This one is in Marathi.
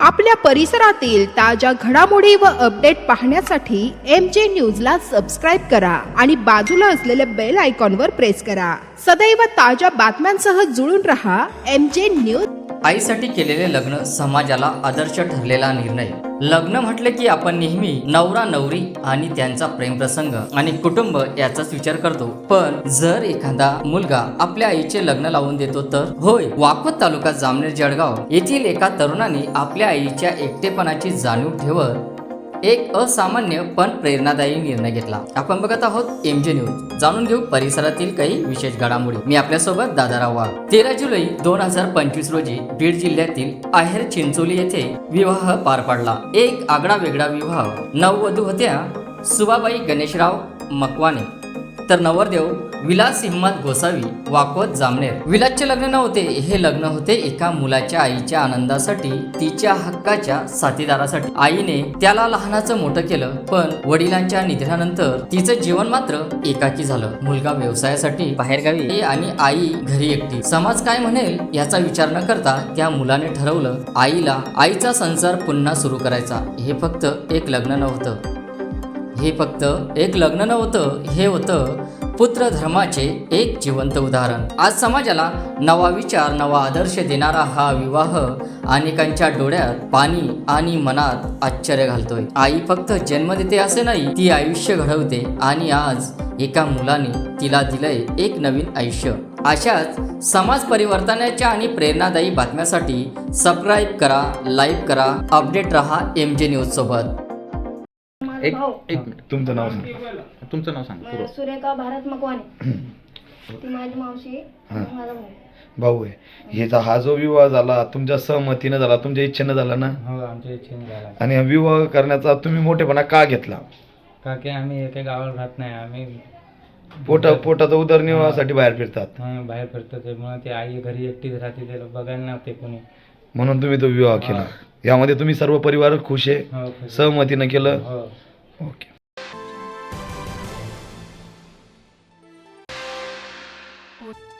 आपल्या परिसरातील ताज्या घडामोडी व अपडेट पाहण्यासाठी एम जे न्यूजला सबस्क्राईब करा आणि बाजूला असलेल्या बेल आयकॉनवर प्रेस करा. सदैव ताज्या बातम्यांसह जुळून रहा एम जे न्यूज आईसाठी केलेले लग्न समाजाला आदर्श ठरलेला निर्णय. लग्न म्हटले की आपण नेहमी नवरा नवरी आणि त्यांचा प्रेमप्रसंग आणि कुटुंब याचाच विचार करतो. पण जर एखादा मुलगा आपल्या आईचे लग्न लावून देतो तर? होय वाकोद तालुका जामनेर जळगाव येथील एका तरुणाने आपल्या आईच्या एकटेपणाची जाणीव ठेवत एक असामान्य पण प्रेरणादायी निर्णय घेतला. आपण बघत आहोत एम जे न्यूज जाणून घेऊ परिसरातील काही विशेष घडामोडी. मी आपल्यासोबत दादाराव वाघ तेरा जुलै दोन हजार पंचवीस रोजी बीड जिल्ह्यातील आहेर चिंचोली येथे विवाह पार पडला. एक आगळा वेगळा विवाह. नववधू होत्या सुबाबाई गणेशराव मकवाने तर नवरदेव विलास हिम्मत गोसावी वाकवत जामनेर. विलासचे लग्न नव्हते. हे लग्न होते एका मुलाच्या आईच्या आनंदासाठी तिच्या हक्काच्या साथीदारासाठी. आईने त्याला लहानाचं मोठं केलं पण वडिलांच्या निधनानंतर तिचं जीवन मात्र एकाकी झालं. मुलगा व्यवसायासाठी बाहेरगावी आणि आई घरी एकटी. समाज काय म्हणेल याचा विचार न करता त्या मुलाने ठरवलं आईला आईचा संसार पुन्हा सुरू करायचा. हे फक्त एक लग्न नव्हतं. हे फक्त एक लग्न नव्हतं हे होतं पुत्र धर्माचे एक जिवंत उदाहरण. आज समाजाला नवा विचार नवा आदर्श देणारा हा विवाह अनेकांच्या डोळ्यात पाणी आणि मनात आश्चर्य घालतोय. आई फक्त जन्म देते असे नाही ती आयुष्य घडवते आणि आज एका मुलाने तिला दिलंय एक नवीन आयुष्य. अशाच समाज परिवर्तनाच्या आणि प्रेरणादायी बातम्यासाठी सबस्क्राईब करा लाईक करा अपडेट रहा एम जे न्यूज सोबत. एक एक मिनिट. तुमचं नाव सांगा. तुमचं नाव सांगा सुरेखा भारत मकवाने ती माझी मावशी आणि माझा भाऊ. भाऊ आहे. हिचा हा जो विवाह झाला तुमच्या सहमतीनं झाला तुमच्या इच्छेनं झाला ना? हो आमच्या इच्छेने झाला. आणि हा विवाह करण्याचा तुम्ही मोठेपणा का घेतला? का की आम्ही एका गावाला राहत नाही आम्ही पोटा पोटाचा उदरनिर्वाहासाठी बाहेर फिरतात. हं, बाहेर फिरतो त्यामुळे ते आई घरी एकटीच राहते त्याला बघायला नव्हते कोणी. म्हणून तुम्ही तो विवाह केला. यामध्ये तुम्ही सर्व परिवार खुश आहे? हो खुश. सहमतीनं केलं? हो. ok What?